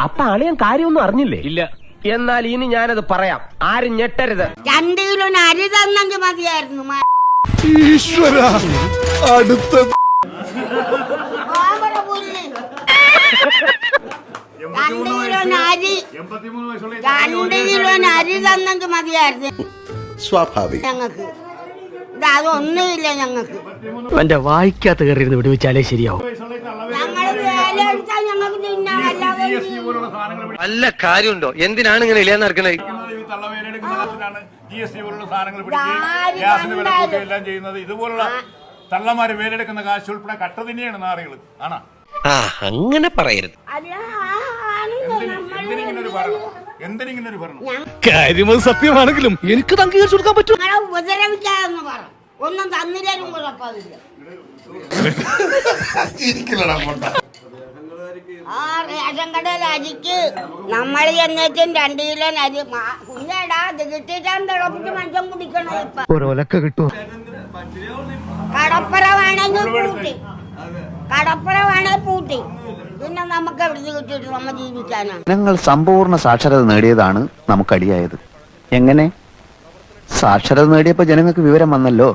അപ്പൊ അളിയൻ കാര്യമൊന്നും അറിഞ്ഞില്ലേ? ഇല്ല. എന്നാൽ ഇനി ഞാനത് പറയാം. ആരും ഞെട്ടരുത്. രണ്ട് കിലോ അരി തന്നെങ്കിൽ മതിയായിരുന്നു മ- ഈശ്വര അടുത്ത രണ്ട് കിലോ അരി. രണ്ട് കിലോ അരി തന്നെങ്കിൽ മതിയായിരുന്നു. സ്വാഭാവികം. ഞങ്ങക്ക് ഇത് അതൊന്നുമില്ല ഞങ്ങക്ക് എന്റെ വായിക്കാത്ത കയറിയിരുന്ന് വിടുവിച്ചാലേ ശരിയാവും. നല്ല കാര്യമുണ്ടോ? എന്തിനാണ് ഇങ്ങനെ ഇല്ലാന്ന് നടക്കണേ? ജി എസ് ടി പോലുള്ള സാധനങ്ങൾ പിടിക്കുകയും ഇതാര് ഗ്യാസിന് വില കണ്ടാലും. കൂട്ടുകയും എല്ലാം ചെയ്യുന്നത്. ഇതുപോലുള്ള തള്ളമാര് വേലെടുക്കുന്ന കാശ് ഉൾപ്പെടെ കട്ട തന്നെയാണ് നാറികൾ ആണോ? ആ അങ്ങനെ പറയരുത്. എന്തിനിങ്ങനെ ഒരു ഭരണം? സത്യമാണെങ്കിലും എനിക്ക് അംഗീകരിച്ചു കൊടുക്കാൻ പറ്റും. പറ. ഒന്നും തന്നില്ലും കുഴപ്പമില്ല. ആ റേഷൻ കടയിൽ അരിക്ക് നമ്മൾ ചെന്നേച്ചും രണ്ട് കിലോ അരി കുഞ്ഞേടാ ഇത് കിട്ടിയിട്ടാണ് തിളപ്പിച്ച് മനുഷ്യൻ കുടിക്കണം ഇപ്പൊ. ഒരൊലക്ക കിട്ടുമോ കടപ്പുറ വേണമെങ്കിൽ പൂട്ടി. കടപ്പുറ വേണമെങ്കിൽ പൂട്ടി. പിന്നെ നമുക്ക് എവിടെ കിട്ടിയിട്ട് നമ്മ ജീവിക്കാനാണ്. ജനങ്ങൾ സമ്പൂർണ സാക്ഷരത നേടിയതാണ് നമുക്കടിയായത്. എങ്ങനെ? സാക്ഷരത നേടിയപ്പോ ജനങ്ങൾക്ക് വിവരം വന്നല്ലോ.